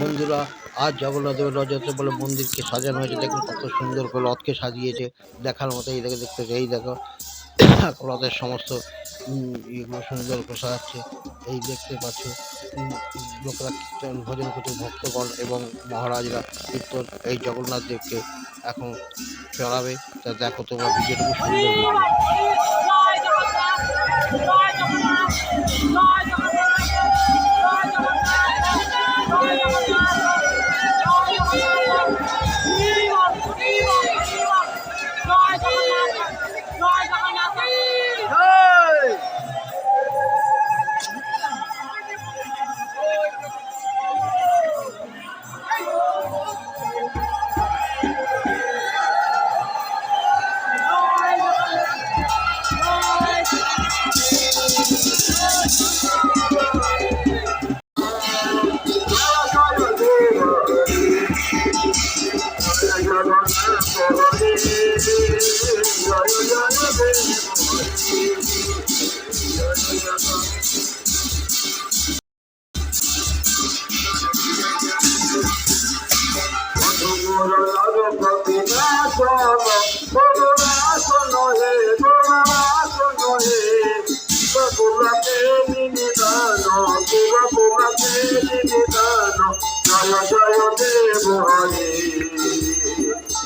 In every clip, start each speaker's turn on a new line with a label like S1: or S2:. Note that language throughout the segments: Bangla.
S1: বন্ধুরা, আজ জগন্নাথদেবের রথযাত্রা বলে মন্দিরকে সাজানো হয়েছে। দেখুন কত সুন্দর করে রথকে সাজিয়েছে দেখার মতো, এই দেখে দেখতে এই দেখো, রথের সমস্ত ইয়েগুলো সুন্দর করে সাজাচ্ছে। এই দেখতে পাচ্ছ লোকেরা কীর্তন, ভজন করছে, ভক্তগণ এবং মহারাজরা কীর্তন এই জগন্নাথ দেবকে এখন চড়াবে। তা দেখো তোমরা ভিডিওটা খুব সুন্দর
S2: জয় জয় জয়
S3: দেব হরে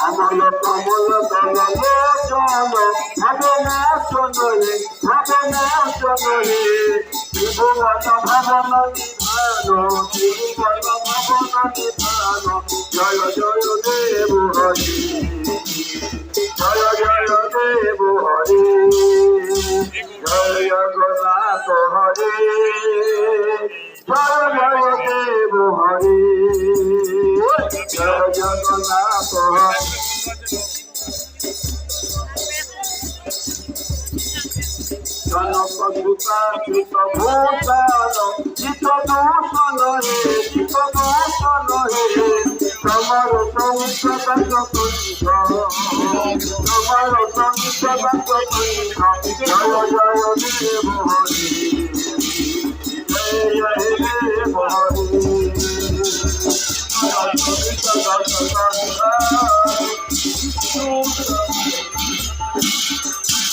S3: কমল কমল দল লোচন ভগবান হে ভগবান হে ত্রিভুবন ভবন নিধান ত্রিভুবন ভবন নিধান জয় জয় দেব হরি। জয় জয় দেব হরি। জয়, জগন্নাথ হরে। জগন্নাথ জনপদুতা ভূষণ চিত দূষণ হে চিত দূষণ হে তোমার সংসদ তোমার সংসদ জয় জয় দেব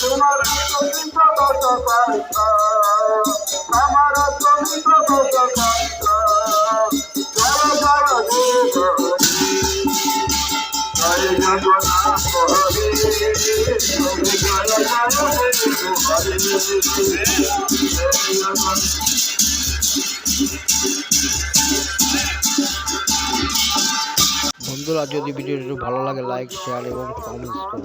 S3: তোমার সংসদ কণ্ঠ আমার সংসদ কণ্ঠ জয় জয় দেব হরি জয় জগন্নাথ হরে
S1: বন্ধুরা যদি ভিডিওটি ভালো লাগে লাইক শেয়ার এবং কমেন্টস করুন